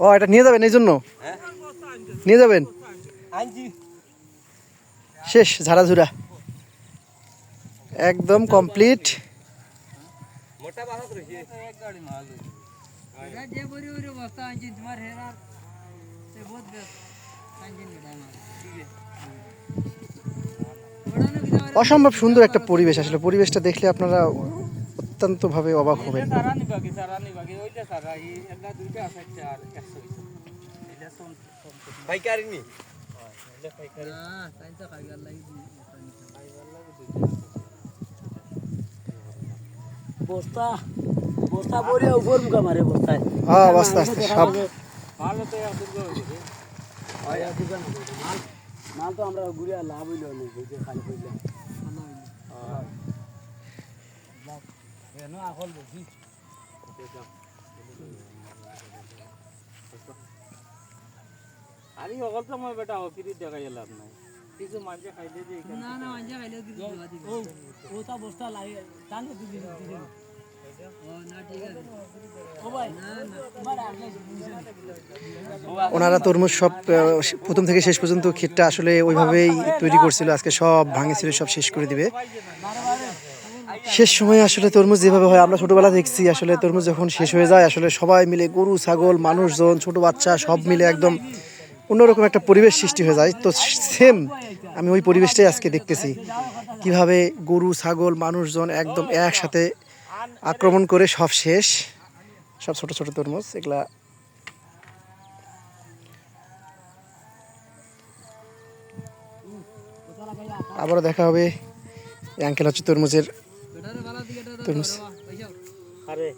ও এটা নিয়ে যাবেন এই জন্য? হ্যাঁ। নিয়ে যাবেন? শেষ ঝাড়াঝুরা একদম কমপ্লিট। অসম্ভব সুন্দর একটা পরিবেশ আসলে। পরিবেশটা দেখলে আপনারা অত্যন্তভাবে অবাক হবেন। হ্যাঁ বস্তা বস্তা পরে উপর মুখা মারে বস্তায়। হ্যাঁ আস্তে আস্তে সব। ভালো তো এক দুর্গ হয়েছে হয় মাল মাল তো আমরা ঘুরে লাভ হইল না খালি কইলে এনো বেশি আরে অকল তো মই বেটা অকিরি কিছু খাইলে যে না না খাইলে কিছু দিবে। ও বস্তা লাগে ওনারা তরমুজ সব প্রথম থেকে শেষ পর্যন্ত ক্ষেতটা আসলে ওইভাবেই তৈরি করছিল। আজকে সব ভাঙেছিল সব শেষ করে দিবে। শেষ সময় আসলে তরমুজ যেভাবে হয়, আমরা ছোটবেলা দেখছি আসলে তরমুজ যখন শেষ হয়ে যায়, আসলে সবাই মিলে গরু, ছাগল, মানুষজন, ছোট বাচ্চা সব মিলে একদম অন্যরকম একটা পরিবেশ সৃষ্টি হয়ে যায়। তো সেম আমি ওই পরিবেশটাই আজকে দেখতেছি। কীভাবে গরু, ছাগল, মানুষজন একদম একসাথে আক্রমণ করে সব শেষ। সব ছোট ছোট তরমুজ, এগুলা আবারও দেখা হবে। অ্যাঙ্কেল হচ্ছে তরমুজের পয়সা আরে